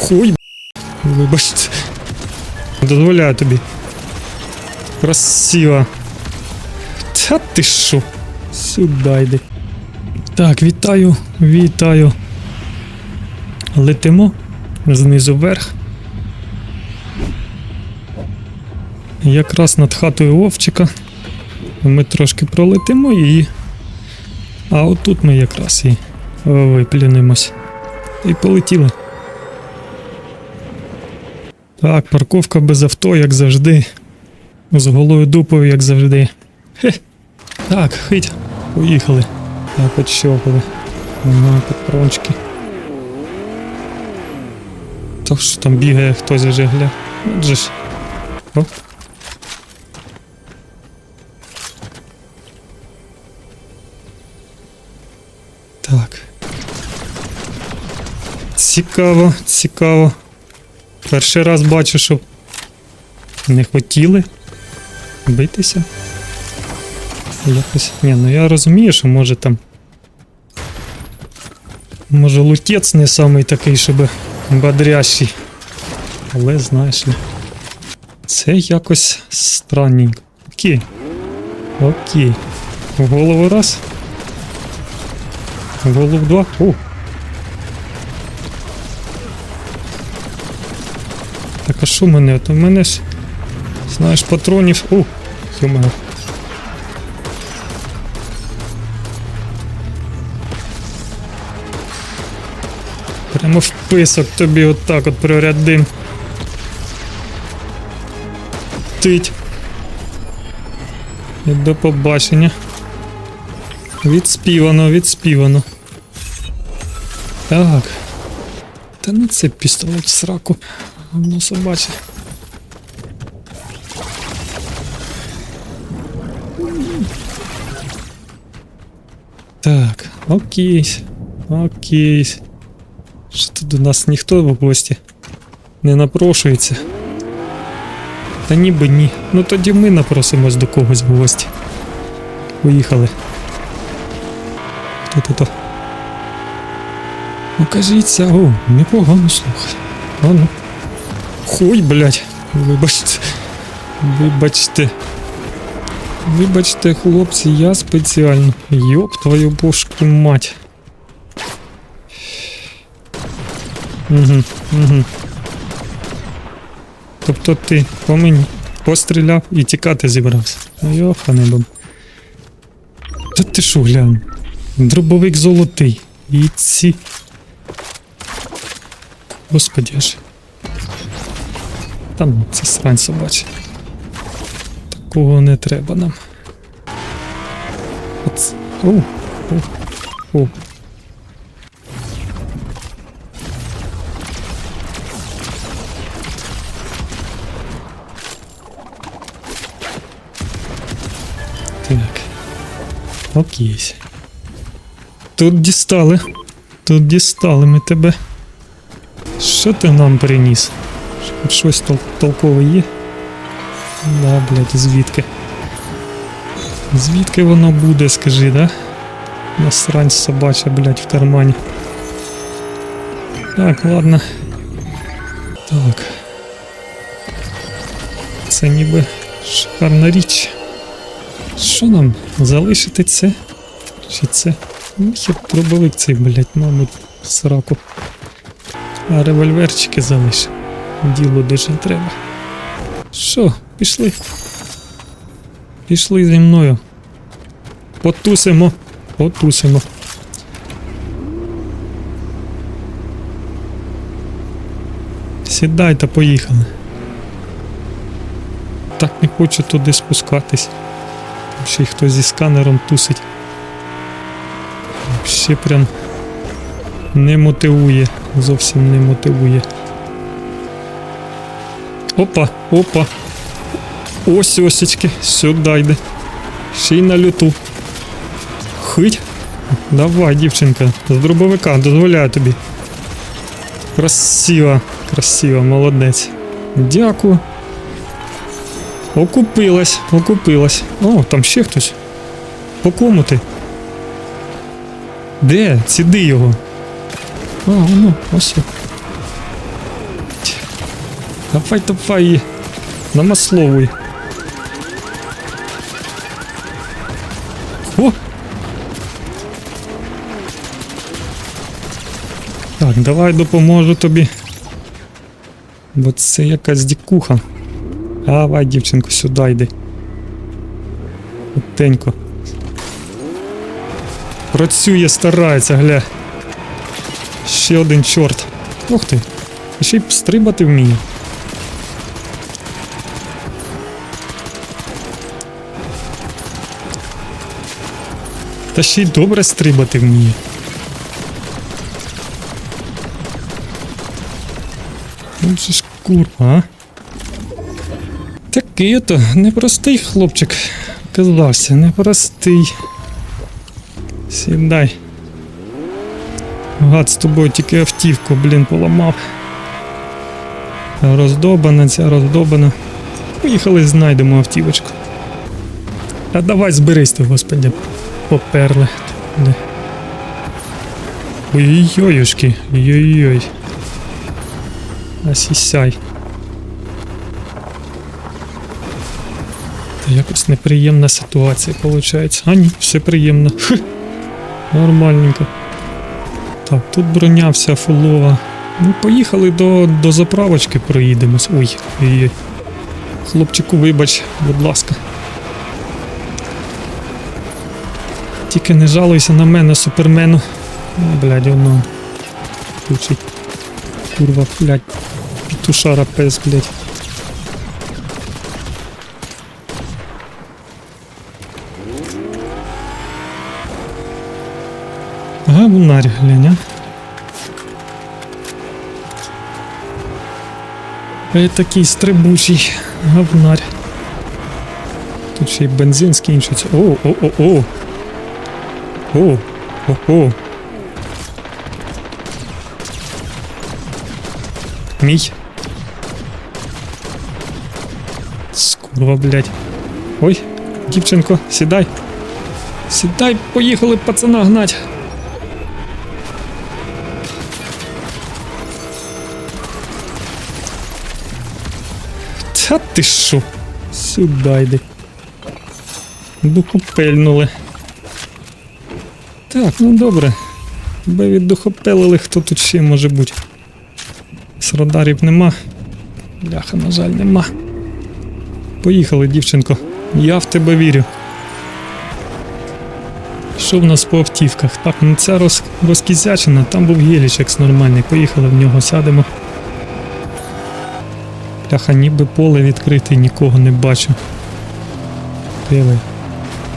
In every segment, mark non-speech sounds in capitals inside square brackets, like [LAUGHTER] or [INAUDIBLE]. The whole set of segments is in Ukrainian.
Хуй, б***ь. вибачте. Дозволяю тобі. Красиво. Та ти що? Сюди йди. Так, вітаю, вітаю. Летимо знизу вверх. Якраз над хатою Вовчика. Ми трошки пролетимо і. А отут ми якраз і виплюнемось. І полетіли. Так, парковка без авто, як завжди. З голою дупою, як завжди. Хе. Так, хить. Поїхали. Так, отщопили. Ага, патрончики. То що там бігає хтось вже гля. Отже ж. О. Так. Цікаво, цікаво. Перший раз бачу, що не хотіли битися. Якось. Ні, ну я розумію, що може там. Може лутець не самий такий, щоб бодрящий. Але знаєш ли. Це якось странненько. Окей. Окей. В голову раз. В голову два. О. Так а що в мене? От у мене ж. Знаєш, патронів. О, йомаю. Прямо в писок тобі отак от прорядим. Тить. І до побачення. Відспівано, відспівано. Так. Та ну це пістолет в сраку. Воно собаче. Так, окей. Окей. Що тут у нас ніхто в гості не напрошується. Та ніби ні. Ну тоді ми напросимось до когось в гості. Поїхали. Хто тут? Ну кажіться, о, непогано слухай. А ну. Хуй, блядь. Вибачте. Вибачте. Вибачте, хлопці, я спеціально. Йоп твою бошку мать. Угу, угу. Тобто ти по мені постріляв і тікати зібрався. Йоханий баб. Та ти що глянь? Дробовик золотий. І ці. Господи ж. Та ну, це срань собача. Такого не треба нам. Оц... О, о, о. Так. Окей. Тут дістали. Тут дістали ми тебе. Що ти нам приніс? Хоч щось тол толкове є? Да, блядь, звідки? Звідки воно буде, скажи, да? Насрань собача, блядь, в кармані. Так, ладно. Так. Це ніби шикарна річ. Що нам? Залишити це? Чи це? Ну, хер дробовик цей, блядь, мабуть, сраку. А револьверчики залиш. Діло дуже треба. Що, пішли? Пішли зі мною. Потусимо. Потусимо. Сідай та поїхали. Так не хочу туди спускатись. Ще й хтось зі сканером тусить. Ще прям не мотивує. Зовсім не мотивує. Опа, опа. Ось осічки, сюди йде. Ще й на люту. Хить. Давай, дівчинка, з дробовика, дозволяю тобі. Красиво, красиво, молодець. Дякую. Окупилась, окупилась. О, там ще хтось. По кому ти? Де? Ціди його. А, ну, ось. Давай, давай. Намасловуй. О! Так, давай допоможу тобі. Бо це якась дікуха. Давай, дівчинко, сюди йди. Отенько. Працює, старається, гля. Ще один чорт. Ух ти. Ще й стрибати вміє. Та ще й добре стрибати вміє. Ну це ж курва, а? Такий ото непростий хлопчик. Казався, непростий. Сідай. Гад з тобою тільки автівку, блін, поламав. Роздобана, ця роздобана. Поїхали, знайдемо автівочку. А давай зберись ти, господи. Поперли. Де? Ой-ой-ой, ой-ой-ой. А. Та якось неприємна ситуація виходить. А ні, все приємно. Хх. Нормальненько. Так, тут броня вся фулова. Ну, поїхали до, до заправочки, проїдемось. Ой, ой-ой. Хлопчику, вибач, будь ласка. Тільки не жалуйся на мене, супермену. А, блядь, воно. Включить. Курва, блядь. Петушара пес, блядь. Говнарь, глянь, а. Е, такий стрибучий говнарь. Тут ще й бензин скінчиться. О, О, о, о. Мій. Скурва, блядь. Ой, дівчинко, сідай. Сідай, поїхали пацана гнать. Та ти що? Сюди йди. Духопельнули. Так, ну добре. Тебе віддухопелили, хто тут ще може бути. З радарів нема. Бляха, на жаль, нема. Поїхали, дівчинко. Я в тебе вірю. Що в нас по автівках? Так, ну ця роз... розкізячена, там був гелічекс нормальний. Поїхали в нього, сядемо. Бляха, ніби поле відкрите, нікого не бачу. Диви.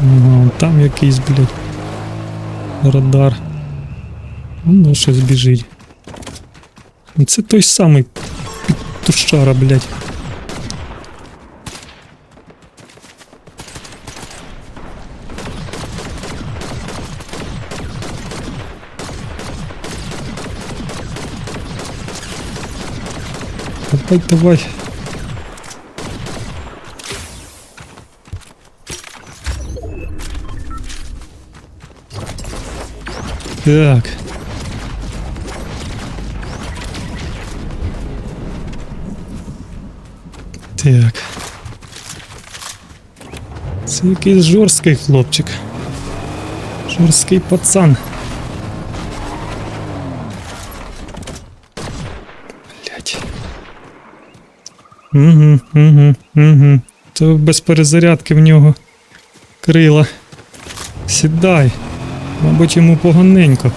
Ага, вон там якийсь, блядь. Радар. Ну, щось біжить. Ну, Це той самий тушара, блядь. Давай, давай. Так. Так. Це якийсь жорсткий хлопчик. Жорсткий пацан. Блять. Угу, угу, угу. То без перезарядки в нього крила. Сідай. Мабуть, йому поганенько.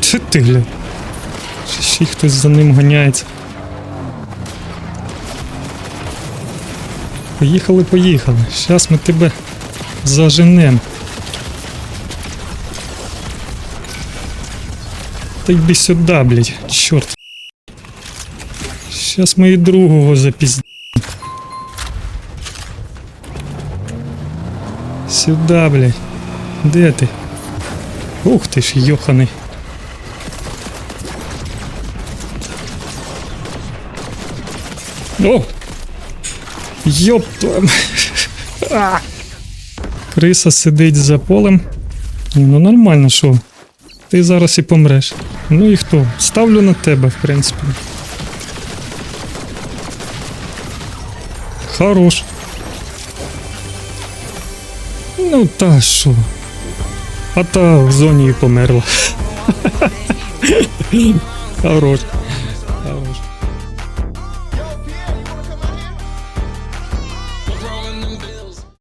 Чи ти гля? Чи ще хтось за ним ганяється? Поїхали, поїхали. Щас ми тебе заженем. Та йди сюди, блядь, чорт. Щас ми і другого запізд... Сюда, блядь. Де ти? Ух ти ж, йоханий. О! Йоп твою м- [LAUGHS] Криса сидить за полем. Ну нормально, що? Ти зараз і помреш. Ну і хто? Ставлю на тебе, в принципі. Хорош. Ну, та що? А та в зоні і померла. [LAUGHS] Хорош.